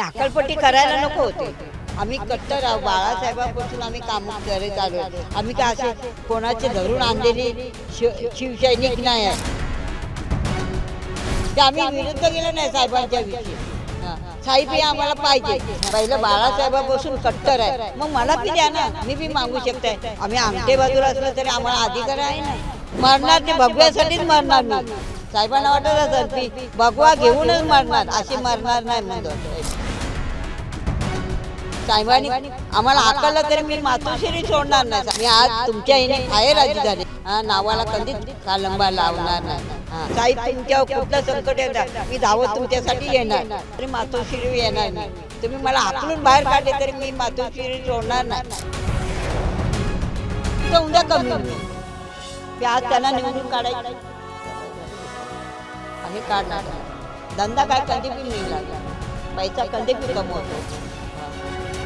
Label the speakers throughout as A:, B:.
A: अक्कलपट्टी करायला नको होते. आम्ही कट्टर बाळासाहेबापासून आम्ही काम करत आलो. आम्ही काय असे कोणाचे धरून आणलेली शिव शिवसैनिक नाही आहे. ते आम्ही विरुद्ध गेलो नाही साहेबांच्या विषयी. साहेब हे आम्हाला पाहिजे. पहिलं बाळासाहेबापासून कट्टर आहे. मग मला बी द्या ना. मी बी मागू शकते. आम्ही आमटे बाजूला असलं तरी आम्हाला अधिकार आहे ना. मरणार ते भगव्यासाठीच मरणार मी साहेबांना वाटत असेल की भगवा घेऊनच मरणार. अशी मरणार. नाही म्हणतो साहेबांनी आम्हाला हाकललं तरी मी मातोश्री सोडणार नाही. मी आज तुमच्या हिने आहे राजी झाले. हा नावाला कधीच कालंबा लावणार नाही. हा. साहेब तुमच्यावर कुठलं संकट येणार मी धावत तुमच्यासाठी येणार. तरी मातोश्री येणार नाही. तुम्ही मला हाकलून बाहेर काढले तरी मी मातोश्री सोडणार नाही. तर उद्या कमी. मी आज त्यांना निवडून काढायचं. आणि काढणार धंदा काय कधी पण नाही. लागला पैसा कधी पण कमवतो.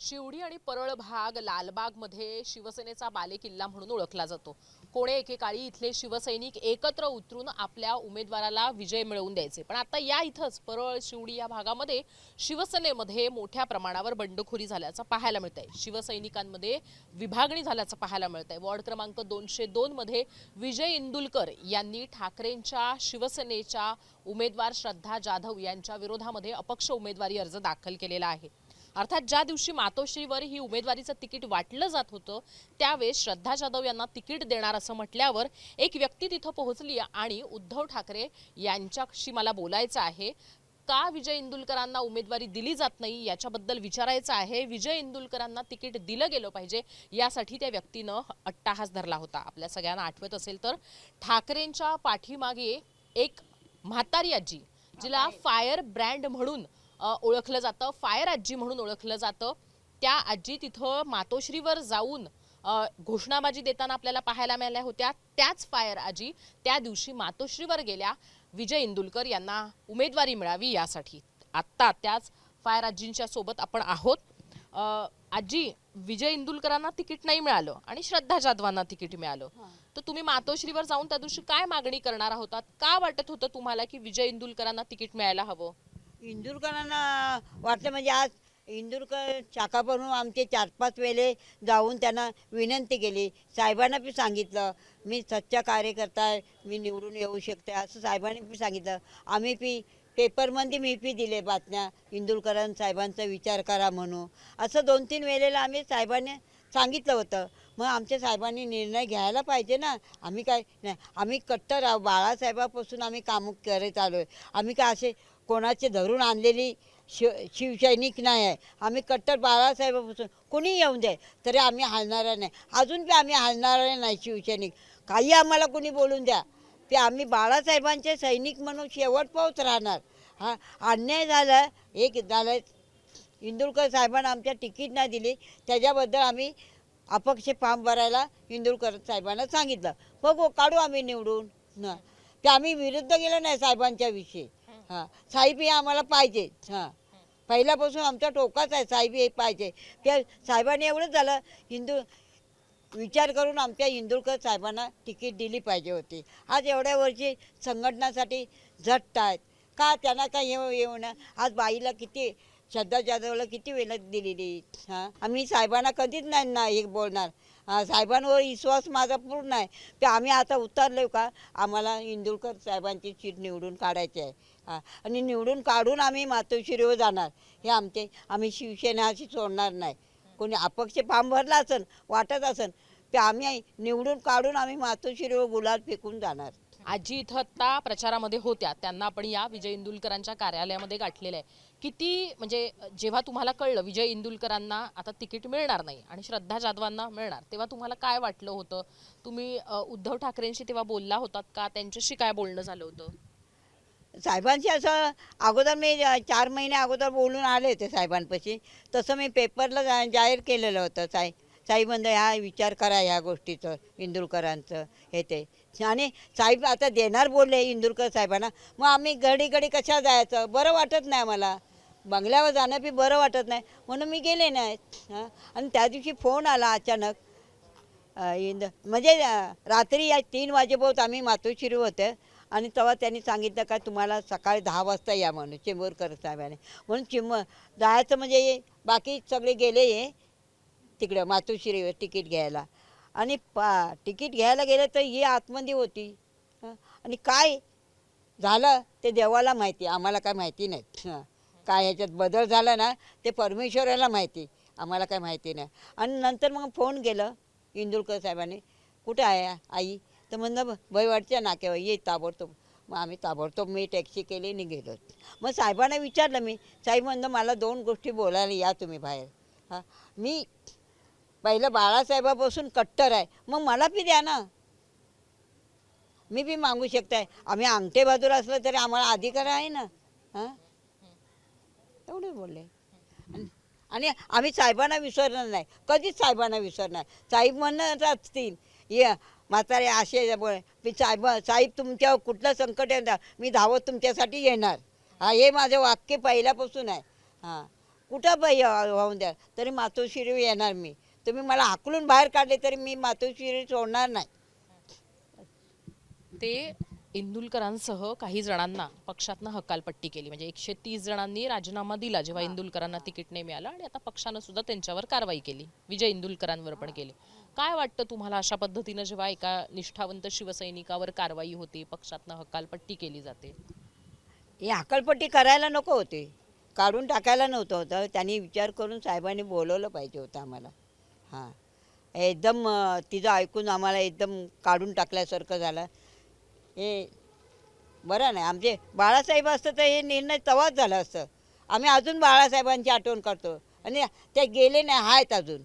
B: शिवडी आणि परळ भाग लालबागमध्ये शिवसेनेचा बालेकिल्ला म्हणून ओळखला जातो. कोणे एकेकाळी इथले शिवसैनिक एकत्र उतरून आपल्या उमेदवाराला विजय मिळवून द्यायचे. पण आता या इथंच परळ शिवडी या भागामध्ये शिवसेनेमध्ये मोठ्या प्रमाणावर बंडखोरी झाल्याचं पाहायला मिळत आहे शिवसैनिकांमध्ये विभागणी झाल्याचं पाहायला मिळत आहे वॉर्ड क्रमांक दोनशे दोन मध्ये विजय इंदुलकर यांनी ठाकरेंच्या शिवसेनेच्या उमेदवार श्रद्धा जाधव यांच्या विरोधामध्ये अपक्ष उमेदवारी अर्ज दाखल केलेला आहे. अर्थात ज्या दिवशी मातोश्रीवर ही उमेदवारीचं तिकीट वाटलं जात होतं त्यावेळेस श्रद्धा जाधव यांना तिकीट देणार असं म्हटल्यावर एक व्यक्ती तिथं पोहोचली आणि उद्धव ठाकरे यांच्याशी मला बोलायचं आहे. का विजय इंदुलकरांना उमेदवारी दिली जात नाही याच्याबद्दल विचारायचं आहे. विजय इंदुलकरांना तिकीट दिलं गेलं पाहिजे यासाठी त्या व्यक्तीनं अट्टाहास धरला होता. आपल्या सगळ्यांना आठवत असेल तर ठाकरेंच्या पाठीमागे एक म्हातारी आजी जिला फायर ब्रँड म्हणून ओळखलं जातं. फायर आजी म्हणून ओळखलं जातं. त्या आजी तिथं मातोश्रीवर जाऊन घोषणाबाजी देताना आपल्याला पाहायला मिळाल्या होत्या. त्याच फायर आजी त्या दिवशी मातोश्रीवर गेल्या. विजय इंदुलकर यांना उमेदवारी मिळावी यासाठी. आत्ता त्याच फायर आजींच्या सोबत आपण आहोत. आजी विजय इंदुलकरांना तिकीट नाही मिळालं आणि श्रद्धा जाधवांना तिकीट मिळालं. तर तुम्ही मातोश्रीवर जाऊन त्या दिवशी काय मागणी करणार आहोत? का वाटत होतं तुम्हाला की विजय इंदुलकरांना तिकीट मिळायला हवं?
A: इंदुरकरांना वाटलं म्हणजे आज इंदुरकर शाखाभरून आमचे चार पाच वेळे जाऊन त्यांना विनंती केली. साहेबांना बी सांगितलं मी सच्चा कार्यकर्ता आहे मी निवडून येऊ शकते. असं साहेबांनी बी सांगितलं. आम्ही पी पेपरमध्ये मी पी दिले बातम्या इंदूरकरां साहेबांचा विचार करा म्हणून. असं दोन तीन वेळेला आम्ही साहेबांनी सांगितलं होतं. मग आमच्या साहेबांनी निर्णय घ्यायला पाहिजे ना. आम्ही काय नाही आम्ही कट्टर आहो बाळासाहेबापासून आम्ही काम करत आलो आहे आम्ही काय असे कोणाचे धरून आणलेली शिव शिवसैनिक नाही आहे. आम्ही कट्टर बाळासाहेबापासून कोणी येऊन द्या तरी आम्ही हलणार नाही. अजून बी आम्ही हलणार नाही शिवसैनिक. काही आम्हाला कोणी बोलून द्या. ते आम्ही बाळासाहेबांचे सैनिक म्हणून शेवट पाऊच राहणार. हा अन्याय झाला एक झालं इंदुरकर साहेबांना आमच्या तिकीट नाही दिली. त्याच्याबद्दल आम्ही अपक्ष फॉर्म भरायला इंदुरकर साहेबांना सांगितलं. बघू काढू आम्ही निवडून. ना ते आम्ही विरुद्ध गेलो नाही साहेबांच्या विषयी. हां. साहेब हे आम्हाला पाहिजे. हां. पहिल्यापासून आमचा टोकाच आहे साहेब हे पाहिजे. त्या साहेबांनी एवढंच झालं हिंदू विचार करून आमच्या इंदुरकर साहेबांना तिकीट दिली पाहिजे होती. आज एवढ्या वर्षी संघटनासाठी झटत आहेत. का त्यांना काय येऊ येऊ ना आज बाईला किती श्रद्धा जाधवला किती वेळ दिलेली हां. आम्ही साहेबांना कधीच नाही ना हे बोलणार. हां साहेबांवर विश्वास माझा पूर्ण आहे. ते आम्ही आता उतरलो का? आम्हाला इंदुरकर साहेबांची सीट निवडून काढायची आहे. आणि निवडून काढून आम्ही मातोश्रीवर जाणार. हे आमचे आम्ही शिवसेना अशी सोडणार नाही. कोणी अपक्ष फॉर्म भरला असेल वाटत असेल ते आम्ही निवडून काढून आम्ही मातोश्रीवर गुलाल फेकून जाणार.
B: आजी इथं आता प्रचारामध्ये होत्या. त्यांना आपण या विजय इंदुलकरांच्या कार्यालयामध्ये गाठलेलं आहे. किती म्हणजे जेव्हा तुम्हाला कळलं विजय इंदुलकरांना आता तिकीट मिळणार नाही आणि श्रद्धा जाधवांना मिळणार तेव्हा तुम्हाला काय वाटलं होतं? तुम्ही अ, उद्धव ठाकरेंशी तेव्हा बोलला होतात का? त्यांच्याशी काय बोलणं झालं होतं?
A: साहेबांशी असं अगोदर मी चार महिने अगोदर बोलून आले होते साहेबांपाशी. तसं मी पेपरला जा जाहीर केलेलं होतं साहेब साहेबांना ह्या विचार करा ह्या गोष्टीचं इंदुरकरांचं हे ते. आणि साहेब आता देणार बोलले इंदुरकर साहेबांना. मग आम्ही घडी घडी कशा जायचं? बरं वाटत नाही आम्हाला. बंगल्यावर जाणं बी बरं वाटत नाही. म्हणून मी गेले नाहीत हां? आणि त्या दिवशी फोन आला अचानक. इंद म्हणजे रात्री या तीन वाजेपोत आम्ही मातोश्री होते. आणि तेव्हा त्यांनी सांगितलं का तुम्हाला सकाळी दहा वाजता या म्हणून चेंबूरकर साहेबाने म्हणून चिंब जायचं म्हणजे बाकी सगळे गेले हे तिकडं मातोश्रीवर तिकीट घ्यायला. आणि पा तिकीट घ्यायला गेलं तर ही आतमध्ये होती. आणि काय झालं ते देवाला माहिती आम्हाला काय माहिती नाही. काय ह्याच्यात बदल झाला ना ते परमेश्वराला माहिती आम्हाला काय माहिती नाही. आणि नंतर मग फोन केलं इंदुरकर साहेबांनी कुठं आहे आई? तर म्हणलं भयवाडच्या नाक्यावर ये ताबडतोब. मग आम्ही ताबडतोब मी टॅक्सी केली निघेलो. मग साहेबांना विचारलं मी साहेब म्हणलं मला दोन गोष्टी बोलायला या तुम्ही बाहेर. हां मी पहिलं बाळासाहेबापासून कट्टर आहे मग मला बी द्या ना. मी बी मागू शकताय आम्ही अंगठे बाजूला असलं तरी आम्हाला अधिकार आहे ना. हां एवढे बोलले. आणि- आम्ही साहेबांना विसरणार नाही कधीच साहेबांना विसरणार. साहेब म्हणत असतील या म्हातारे असे मी साहेब साहेब तुमच्यावर कुठलं संकट येणार? मी धावत तुमच्यासाठी येणार. हा हे माझं वाक्य पहिल्यापासून आहे. हां. कुठं बाई वाहून द्या? तरी मातोश्री येणार मी. तुम्ही मला हाकलून बाहेर काढले तरी मी मातोश्री सोडणार नाही.
B: ते इंदुलकरांसह काही जणांना पक्षातनं हकालपट्टी केली. म्हणजे एकशे तीस जणांनी राजीनामा दिला जेव्हा इंदुलकरांना तिकीट नाही मिळालं आणि आता पक्षानं सुद्धा त्यांच्यावर कारवाई केली. विजय इंदुलकरांवर पण केली. काय वाटतं तुम्हाला अशा पद्धतीनं जेव्हा एका निष्ठावंत शिवसैनिकावर कारवाई होते पक्षातनं हकालपट्टी केली जाते?
A: ही हकलपट्टी करायला नको होती. काढून टाकायला नव्हतं होतं. त्यांनी विचार करून साहेबांनी बोलवलं पाहिजे होतं आम्हाला. हां. एकदम तिचं ऐकून आम्हाला एकदम काढून टाकल्यासारखं झालं. हे बरं नाही आमचे बाळासाहेब असतं तर हे निर्णय तवाच झालं असतं. आम्ही अजून बाळासाहेबांची आठवण करतो. आणि ते गेले नाही आहेत अजून.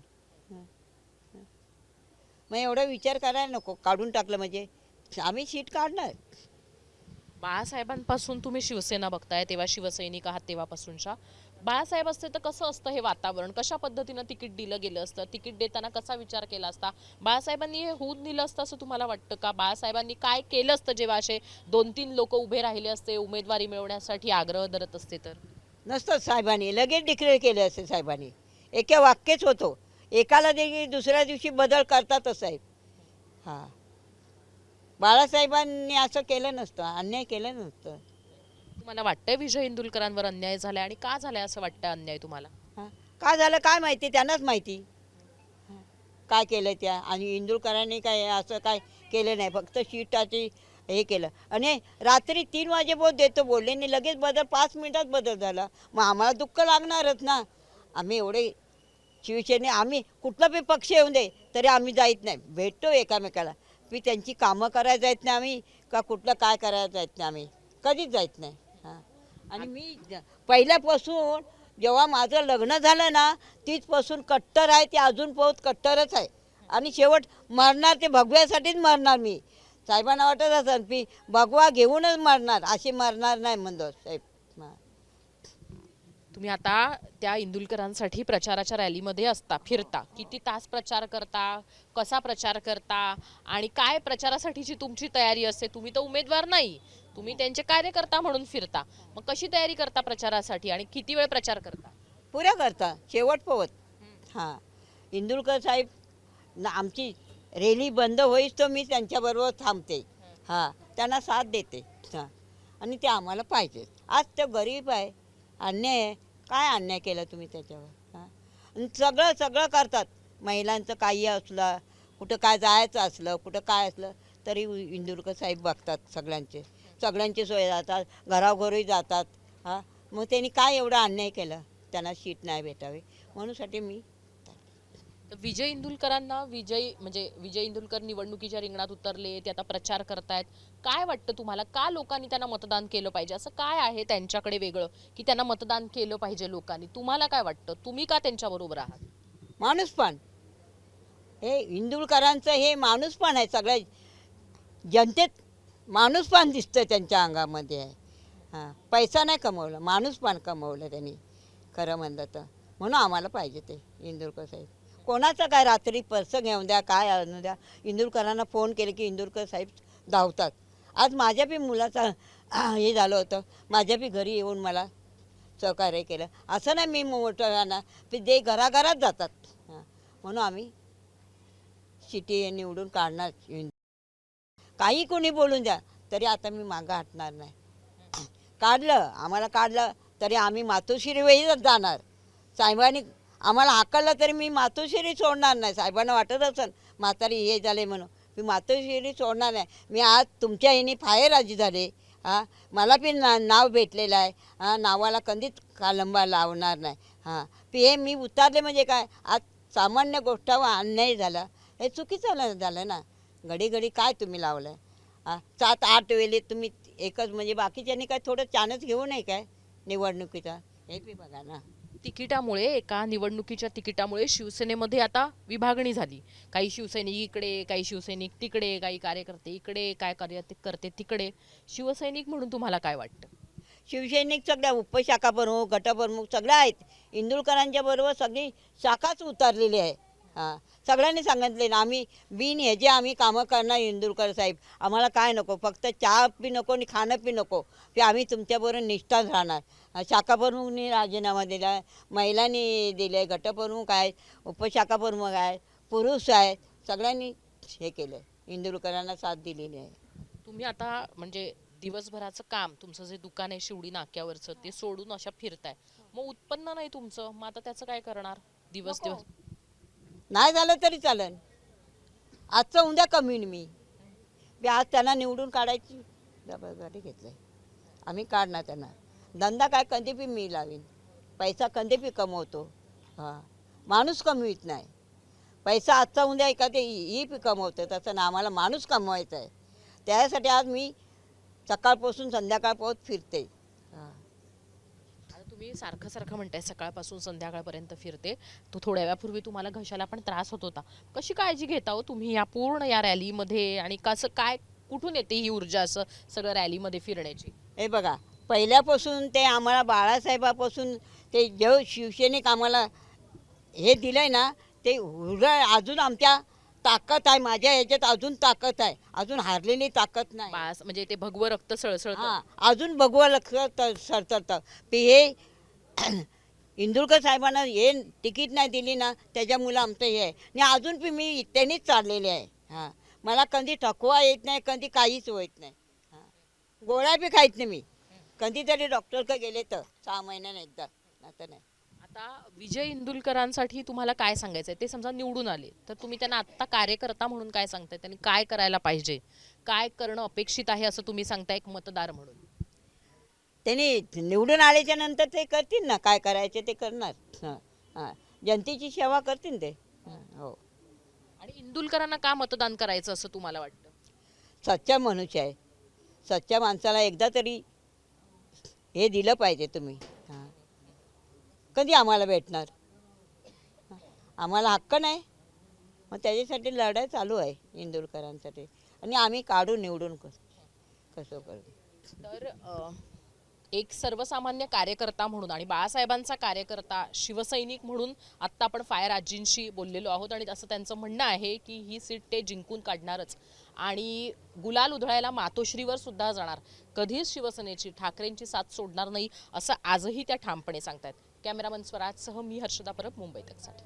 A: मग एवढा विचार करायला नको काढून टाकलं म्हणजे. आम्ही सीट काढणार.
B: बाळासाहेबांपासून तुम्ही शिवसेना बघताय तेव्हा शिवसैनिक आहात तेव्हापासूनच्या. बाळासाहेब असते तर कसं असतं हे वातावरण? कशा पद्धतीनं तिकीट दिलं गेलं असतं? तिकीट देताना कसा विचार केला असता? बाळासाहेबांनी हे होऊन दिलं असतं असं तुम्हाला वाटतं का? बाळासाहेबांनी काय केलं असतं जेव्हा असे दोन तीन लोक उभे राहिले असते उमेदवारी मिळवण्यासाठी आग्रह धरत असते तर?
A: नसतं साहेबांनी. लगेच डिक्लेअर केले असते साहेबांनी. एका वाक्यच होतो. एकाला देखील दुसऱ्या दिवशी बदल करतातच साहेब. हां. बाळासाहेबांनी असं केलं नसतं अन्याय केलं नसतं.
B: तुम्हाला वाटतंय विजय इंदुलकरांवर अन्याय झालाय आणि का झालाय असं वाटतं अन्याय तुम्हाला?
A: हां. काय झालं काय माहिती? त्यांनाच माहिती. काय केलं त्या? आणि इंदुरकरांनी काय असं काय केलं नाही? फक्त शीटाची हे केलं. आणि रात्री तीन वाजेपर्यंत देतो बोलले आणि लगेच बदल पाच मिनिटात बदल झाला. मग आम्हाला दुःख लागणारच ना. आम्ही एवढे शिवसेने आम्ही कुठला बी पक्ष येऊन दे तरी आम्ही जायत नाही. भेटतो एकामेकाला. मी त्यांची कामं करायला जायत नाही आम्ही का कुठलं काय करायला जायत नाही आम्ही. कधीच जायत नाही. आणि मी ज- पहिल्यापासून जेव्हा माझं लग्न झालं ना तीचपासून कट्टर आहे ते अजून पोहोच कट्टरच आहे. आणि शेवट मरणार ते भगव्यासाठीच मरणार मी. साहेबांना वाटत असं मी भगवा घेऊनच मरणार अशी मरणार नाही म्हणतो साहेब.
B: तुम्ही आता त्या इंदुलकरांसाठी प्रचाराच्या रॅलीमध्ये असता फिरता. किती तास प्रचार करता कसा प्रचार करता आणि काय प्रचारासाठीची तुमची तयारी असते? तुम्ही तर उमेदवार नाही. तुम्ही त्यांचे कार्यकर्ता म्हणून फिरता. मग कशी तयारी करता प्रचारासाठी आणि किती वेळ प्रचार करता?
A: पुऱ्या करता शेवट पोवत. हां. इंदुरकर साहेब ना आमची रेली बंद होईस तर मी त्यांच्याबरोबर थांबते. हां. त्यांना साथ देते. हां. आणि ते आम्हाला पाहिजे. आज ते गरीब आहे. अन्याय आहे. काय अन्याय केला तुम्ही त्याच्यावर? हां. आणि सगळं सगळं करतात. महिलांचं काही असलं कुठं काय जायचं असलं कुठं काय असलं तरी इंदुरकर साहेब बघतात सगळ्यांचे. सगळ्यांची सोय जातात घराघरी जातात हां? मग त्यांनी काय एवढा अन्याय केला? त्यांना शीट नाही भेटावी. म्हणूनसाठी मी
B: विजय इंदुलकरांना विजय म्हणजे विजय इंदुलकर निवडणुकीच्या रिंगणात उतरले ते आता प्रचार करतायत. काय वाटतं तुम्हाला? का लोकांनी त्यांना मतदान केलं पाहिजे? असं काय आहे त्यांच्याकडे वेगळं की त्यांना मतदान केलं पाहिजे लोकांनी? तुम्हाला काय वाटतं? तुम्ही का त्यांच्याबरोबर आहात
A: माणूसपण हे इंदुरकरांचं हे माणूसपण आहे सगळ्या जनतेत. माणूसपण दिसतं त्यांच्या अंगामध्ये. आहे हां पैसा नाही कमवला माणूसपण कमवलं त्यांनी. खरं म्हणलं तर. म्हणून आम्हाला पाहिजे ते इंदुरकर साहेब. कोणाचं काय रात्री पर्स घेऊन द्या काय आणून द्या. इंदुरकरांना फोन केले की इंदुरकर साहेब धावतात. आज माझ्या बी मुलाचं हे झालं होतं. माझ्या बी घरी येऊन मला सहकार्य केलं. असं नाही मी मोठं ना ते जे घराघरात जातात. हां म्हणून आम्ही सिटी निवडून काढणार काही कोणी बोलून द्या तरी आता मी मागं हटणार नाही. काढलं आम्हाला काढलं तरी आम्ही मातोश्री जाणार. साहेबांनी आम्हाला हाकललं तरी मी मातोश्री सोडणार नाही. साहेबांना वाटत असेल म्हातारी हे झाले म्हणून. मी मातोश्री सोडणार नाही. मी आज तुमच्या ह्यानी फायराजी झाले. हां मला पण ना नाव भेटलेलं आहे. हां नावाला कधीच कालंबा लावणार नाही. हां पी हे मी उतारले म्हणजे काय? आज सामान्य गोष्टावर अन्याय झाला. हे चुकीचं झालं- झालं ना. घडी घडी काय तुम्ही लावलं सात आठ वेळे तुम्ही एकच म्हणजे बाकीच्यांनी काय थोडं चानच घेऊ नये काय निवडणुकीचा? हे बी बघा ना.
B: तिकिटामुळे एका निवडणुकीच्या तिकिटामुळे शिवसेनेमध्ये आता विभागणी झाली. काही शिवसैनिक इकडे काही शिवसैनिक तिकडे काही कार्यकर्ते इकडे काय कार्य करते तिकडे. शिवसैनिक म्हणून तुम्हाला काय वाटतं?
A: शिवसैनिक सगळ्या उपशाखा प्रमुख गटप्रमुख सगळ्या आहेत. इंदुरकरांच्या बरोबर सगळी शाखाच उतरलेली आहे. हां. सगळ्यांनी सांगितले ना आम्ही बिन ह्याचे आम्ही कामं करणार इंदुरकर साहेब आम्हाला काय नको फक्त चहा बी नको आणि खाणं बी नको की आम्ही तुमच्याबरोबर निष्ठाच राहणार. अं, शाखा प्रमुखनी राजीनामा दिला आहे महिलांनी दिले आहे गटप्रमुख आहेत उपशाखा प्रमुख आहेत पुरुष आहेत सगळ्यांनी हे केलं इंदुरकरांना साथ दिलेली आहे.
B: तुम्ही आता म्हणजे दिवसभराचं काम तुमचं जे दुकान आहे शिवडी नाक्यावरचं ते सोडून अशा फिरताय. मग उत्पन्न नाही तुमचं मग आता त्याचं काय करणार? दिवस दिवस
A: नाही झालं तरी चालेल. आजचं उद्या कमीन मी. मी आज त्यांना निवडून काढायची जबाबदारी घेतली. आम्ही काढणार त्यांना. धंदा काय कधी बी मी लावीन. पैसा कधी बी कमवतो. हां. माणूस कमवीत नाही. पैसा आजचा उद्या एखादे ही बी कमवतं तसं ना आम्हाला माणूस कमवायचा आहे त्यासाठी आज मी सकाळपासून संध्याकाळपर्यंत फिरते.
B: तुम्ही सारखं सारखं म्हणताय सकाळपासून संध्याकाळपर्यंत फिरते. तो थोड्या वेळापूर्वी तुम्हाला घशाला पण त्रास होत होता. कशी काळजी घेता हो तुम्ही या पूर्ण या रॅलीमध्ये आणि कसं काय कुठून येते ही ऊर्जा असं सगळं रॅलीमध्ये फिरण्याची?
A: हे बघा पहिल्यापासून ते आम्हाला बाळासाहेबापासून ते जेव शिवसैनिक आम्हाला हे दिलं आहे ना ते ऊर्जा अजून आमच्या ताकद आहे माझ्या ह्याच्यात अजून ताकद आहे. अजून हारलेली ताकद नाही.
B: बास म्हणजे ते भगवं रक्त सळसळत.
A: हां अजून भगवा लक्ष सरचरतं ते हे इंदुरकर साहेबांना हे तिकीट नाही दिली ना त्याच्यामुळं आमचं हे आहे. आणि अजून बी मी त्यांनीच चाललेले आहे. हां मला कधी थकवा येत नाही कधी काहीच होत नाही. हां गोळ्या बी खायत नाही मी. कधीतरी डॉक्टरकडे गेले तर सहा महिन्याने एकदा आता नाही.
B: आता विजय इंदुलकरांसाठी तुम्हाला काय सांगायचंय? ते समजा निवडून आले तर तुम्ही त्यांना आत्ता कार्यकर्ता म्हणून काय सांगताय? त्यांनी काय करायला पाहिजे? काय करणं अपेक्षित आहे असं तुम्ही सांगताय एक मतदार म्हणून?
A: त्यांनी निवडून आल्याच्यानंतर ते करतील ना काय करायचे ते करणार. हां हां. जनतेची सेवा करतील ते. हां,
B: आणि इंदुलकरांना का मतदान करायचं असं तुम्हाला वाटतं?
A: सच्चा मनुष्य आहे. सच्च्या माणसाला एकदा तरी हे दिलं पाहिजे तुम्ही. कधी आम्हाला भेटणार? आम्हाला हक्क नाही. मग त्याच्यासाठी लढाई चालू आहे इंदुरकरांसाठी. आणि आम्ही काढून निवडून कस कसं करू?
B: तर अ, एक सर्वसामान्य कार्यकर्ता म्हणून आणि बाळासाहेबांचा कार्यकर्ता शिवसैनिक म्हणून आत्ता आपण फायर आजींशी बोललेलो आहोत आणि असं त्यांचं म्हणणं आहे की ही सीट ते जिंकून काढणारच. आणि गुलाल उधळायला मातोश्रीवर सुद्धा जाणार. कधीच शिवसेनेची ठाकरेंची साथ सोडणार नाही असं आजही त्या ठामपणे सांगतायत. कॅमेरामन स्वराजसह मी हर्षदा परब मुंबई तकसाठी.